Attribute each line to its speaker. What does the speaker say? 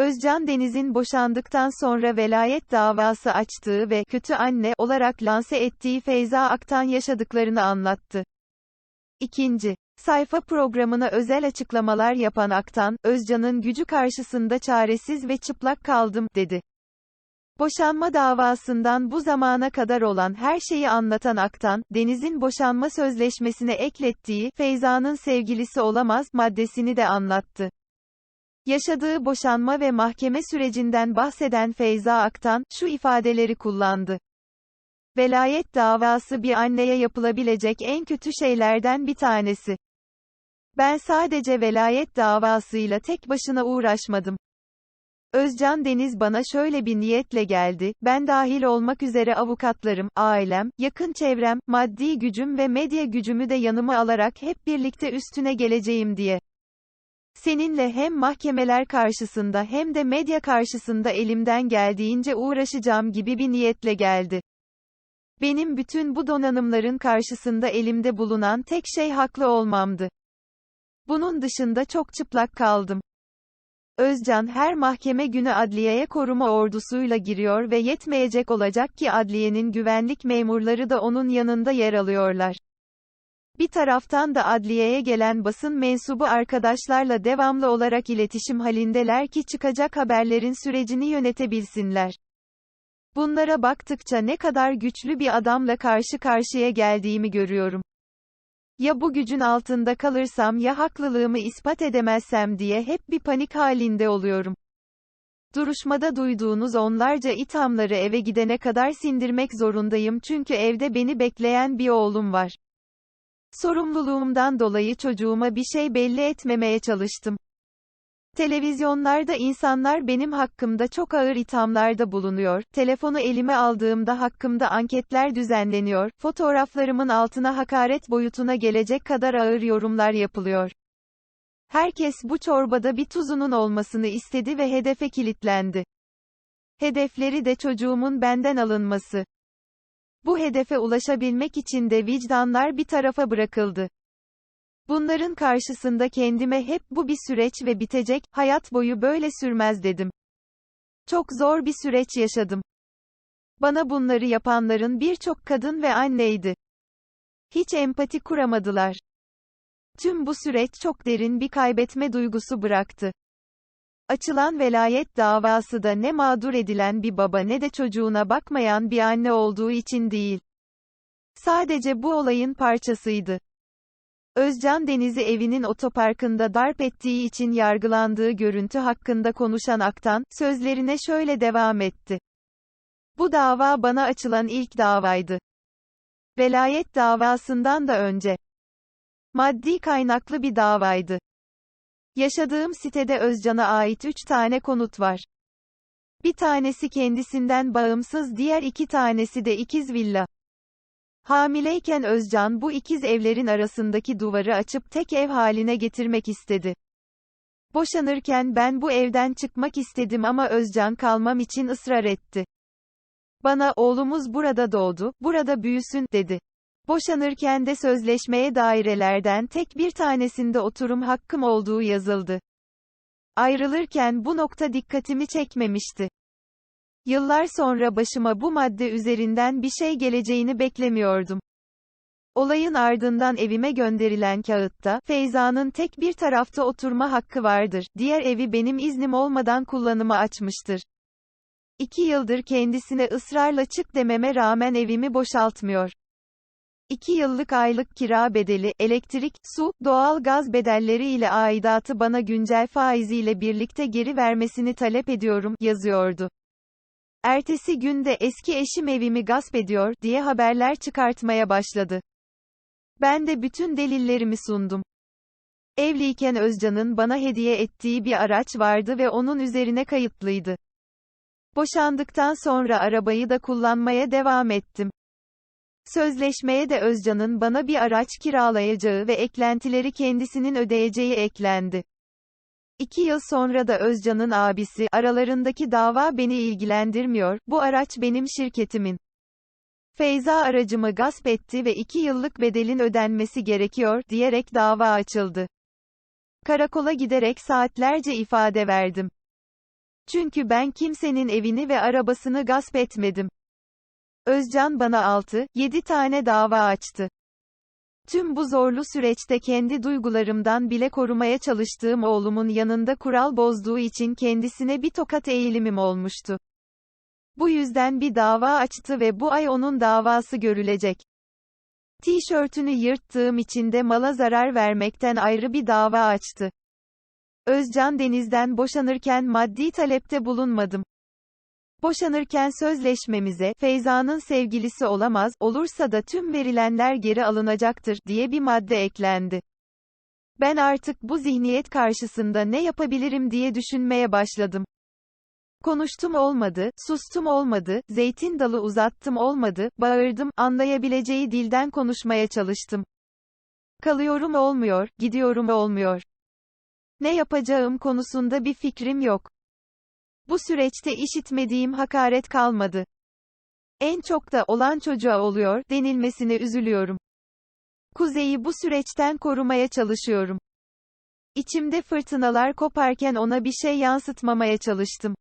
Speaker 1: Özcan Deniz'in boşandıktan sonra velayet davası açtığı ve kötü anne olarak lanse ettiği Feyza Aktan yaşadıklarını anlattı. İkinci sayfa programına özel açıklamalar yapan Aktan, Özcan'ın gücü karşısında çaresiz ve çıplak kaldım, dedi. Boşanma davasından bu zamana kadar olan her şeyi anlatan Aktan, Deniz'in boşanma sözleşmesine eklettiği, Feyza'nın sevgilisi olamaz, maddesini de anlattı. Yaşadığı boşanma ve mahkeme sürecinden bahseden Feyza Aktan, şu ifadeleri kullandı. Velayet davası bir anneye yapılabilecek en kötü şeylerden bir tanesi. Ben sadece velayet davasıyla tek başına uğraşmadım. Özcan Deniz bana şöyle bir niyetle geldi, ben dahil olmak üzere avukatlarım, ailem, yakın çevrem, maddi gücüm ve medya gücümü de yanıma alarak hep birlikte üstüne geleceğim diye. Seninle hem mahkemeler karşısında hem de medya karşısında elimden geldiğince uğraşacağım gibi bir niyetle geldi. Benim bütün bu donanımların karşısında elimde bulunan tek şey haklı olmamdı. Bunun dışında çok çıplak kaldım. Özcan her mahkeme günü adliyeye koruma ordusuyla giriyor ve yetmeyecek olacak ki adliyenin güvenlik memurları da onun yanında yer alıyorlar. Bir taraftan da adliyeye gelen basın mensubu arkadaşlarla devamlı olarak iletişim halindeler ki çıkacak haberlerin sürecini yönetebilsinler. Bunlara baktıkça ne kadar güçlü bir adamla karşı karşıya geldiğimi görüyorum. Ya bu gücün altında kalırsam ya haklılığımı ispat edemezsem diye hep bir panik halinde oluyorum. Duruşmada duyduğunuz onlarca ithamları eve gidene kadar sindirmek zorundayım çünkü evde beni bekleyen bir oğlum var. Sorumluluğumdan dolayı çocuğuma bir şey belli etmemeye çalıştım. Televizyonlarda insanlar benim hakkımda çok ağır ithamlarda bulunuyor, telefonu elime aldığımda hakkımda anketler düzenleniyor, fotoğraflarımın altına hakaret boyutuna gelecek kadar ağır yorumlar yapılıyor. Herkes bu çorbada bir tuzunun olmasını istedi ve hedefe kilitlendi. Hedefleri de çocuğumun benden alınması. Bu hedefe ulaşabilmek için de vicdanlar bir tarafa bırakıldı. Bunların karşısında kendime hep bu bir süreç ve bitecek, hayat boyu böyle sürmez dedim. Çok zor bir süreç yaşadım. Bana bunları yapanların birçok kadın ve anneydi. Hiç empati kuramadılar. Tüm bu süreç çok derin bir kaybetme duygusu bıraktı. Açılan velayet davası da ne mağdur edilen bir baba ne de çocuğuna bakmayan bir anne olduğu için değil. Sadece bu olayın parçasıydı. Özcan Deniz'i evinin otoparkında darp ettiği için yargılandığı görüntü hakkında konuşan Aktan, sözlerine şöyle devam etti. Bu dava bana açılan ilk davaydı. Velayet davasından da önce. Maddi kaynaklı bir davaydı. Yaşadığım sitede Özcan'a ait üç tane konut var. Bir tanesi kendisinden bağımsız diğer iki tanesi de ikiz villa. Hamileyken Özcan bu ikiz evlerin arasındaki duvarı açıp tek ev haline getirmek istedi. Boşanırken ben bu evden çıkmak istedim ama Özcan kalmam için ısrar etti. Bana, oğlumuz burada doğdu, burada büyüsün, dedi. Boşanırken de sözleşmeye dairelerden tek bir tanesinde oturum hakkım olduğu yazıldı. Ayrılırken bu nokta dikkatimi çekmemişti. Yıllar sonra başıma bu madde üzerinden bir şey geleceğini beklemiyordum. Olayın ardından evime gönderilen kağıtta, Feyza'nın tek bir tarafta oturma hakkı vardır, diğer evi benim iznim olmadan kullanıma açmıştır. İki yıldır kendisine ısrarla çık dememe rağmen evimi boşaltmıyor. İki yıllık aylık kira bedeli, elektrik, su, doğal gaz bedelleri ile aidatı bana güncel faiziyle birlikte geri vermesini talep ediyorum, yazıyordu. Ertesi günde eski eşim evimi gasp ediyor, diye haberler çıkartmaya başladı. Ben de bütün delillerimi sundum. Evliyken Özcan'ın bana hediye ettiği bir araç vardı ve onun üzerine kayıtlıydı. Boşandıktan sonra arabayı da kullanmaya devam ettim. Sözleşmeye de Özcan'ın bana bir araç kiralayacağı ve eklentileri kendisinin ödeyeceği eklendi. İki yıl sonra da Özcan'ın abisi, aralarındaki dava beni ilgilendirmiyor, bu araç benim şirketimin. Feyza aracımı gasp etti ve iki yıllık bedelin ödenmesi gerekiyor, diyerek dava açıldı. Karakola giderek saatlerce ifade verdim. Çünkü ben kimsenin evini ve arabasını gasp etmedim. Özcan bana 6, 7 tane dava açtı. Tüm bu zorlu süreçte kendi duygularımdan bile korumaya çalıştığım oğlumun yanında kural bozduğu için kendisine bir tokat eğilimim olmuştu. Bu yüzden bir dava açtı ve bu ay onun davası görülecek. Tişörtünü yırttığım için de mala zarar vermekten ayrı bir dava açtı. Özcan Deniz'den boşanırken maddi talepte bulunmadım. Boşanırken sözleşmemize, Feyza'nın sevgilisi olamaz, olursa da tüm verilenler geri alınacaktır, diye bir madde eklendi. Ben artık bu zihniyet karşısında ne yapabilirim diye düşünmeye başladım. Konuştum olmadı, sustum olmadı, zeytin dalı uzattım olmadı, bağırdım, anlayabileceği dilden konuşmaya çalıştım. Kalıyorum olmuyor, gidiyorum olmuyor. Ne yapacağım konusunda bir fikrim yok. Bu süreçte işitmediğim hakaret kalmadı. En çok da olan çocuğa oluyor denilmesine üzülüyorum. Kuzey'i bu süreçten korumaya çalışıyorum. İçimde fırtınalar koparken ona bir şey yansıtmamaya çalıştım.